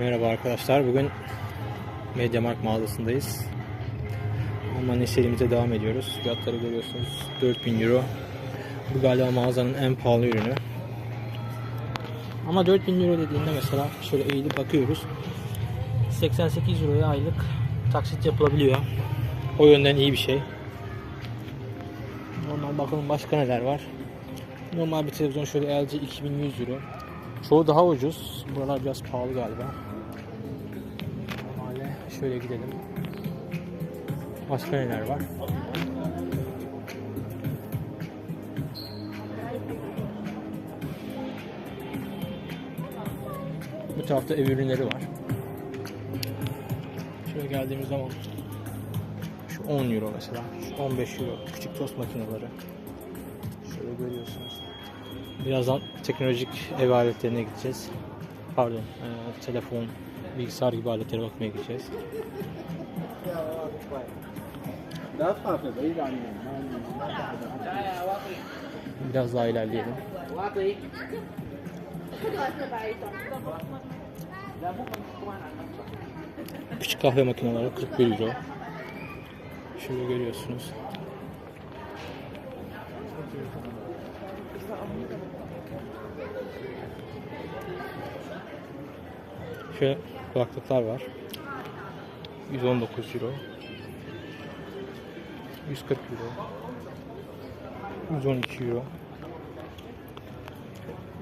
Merhaba arkadaşlar. Bugün Mediamarkt mağazasındayız. Almanya serimize devam ediyoruz. Fiyatları görüyorsunuz. 4000 euro. Bu galiba mağazanın en pahalı ürünü. Ama 4000 euro dediğinde mesela şöyle eğilip bakıyoruz. 88 euroya aylık taksit yapılabiliyor. O yönden iyi bir şey. Normal bakalım başka neler var. Normal bir televizyon şöyle LG 2100 euro. Çoğu daha ucuz. Buralar biraz pahalı galiba. Normalde şöyle gidelim. Başka neler var? Bu tarafta ev ürünleri var. Şöyle geldiğimiz zaman şu 10 euro mesela, şu 15 euro küçük tost makineleri. Şöyle görüyorsunuz. Birazdan teknolojik ev aletlerine gideceğiz. Pardon, e, telefon, bilgisayar gibi aletlere bakmaya gideceğiz. Biraz daha ilerleyelim. Küçük kahve makineleri 41 euro. Şöyle görüyorsunuz. Şöyle kulaklıklar var. 119 euro. 140 euro. 112 euro.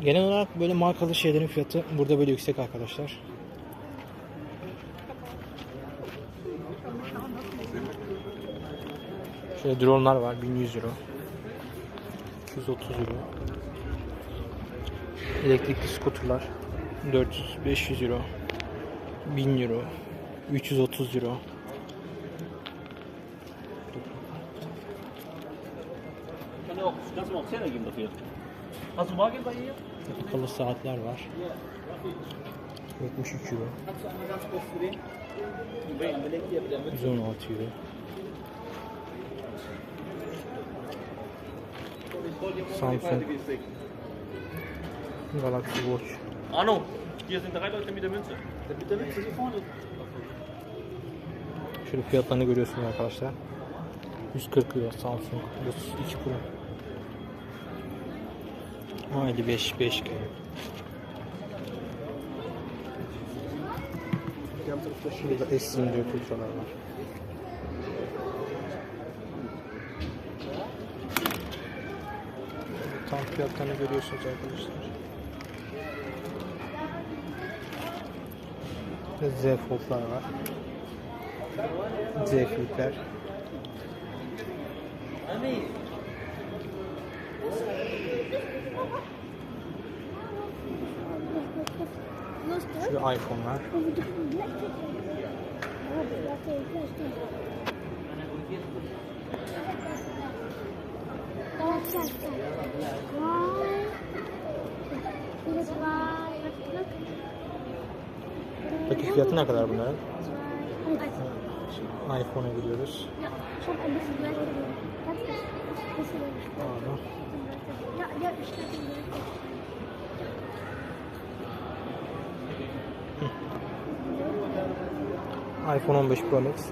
Genel olarak böyle markalı şeylerin fiyatı burada böyle yüksek arkadaşlar. Şöyle dronelar var 1100 euro. 230 euro. Elektrikli skuterlar 400-500 euro. 1000 euro. 330 euro. Akıllı saatler var. 73 euro. Kannst du Samsung. Galaxy Watch. Arno, hier sind drei Leute mit der Münze. Mit der Münze hier vorne. Şöyle fiyatlarını görüyorsunuz arkadaşlar. 140 euro Samsung 32 Pro. Ha 55 5G. Şurada S24 Ultra'lar var. Tam fiyatlarını görüyorsunuz arkadaşlar. Ve Z Fold'lar var. Z Flip'ler. Şurada iPhone'lar. Peki fiyatı ne kadar bunların? iPhone'a gidiyoruz. Pardon. iPhone 15 Pro Max.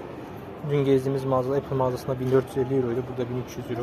Dün gezdiğimiz mağazada Apple mağazasında 1450 euroydu. Burada 1300 euro.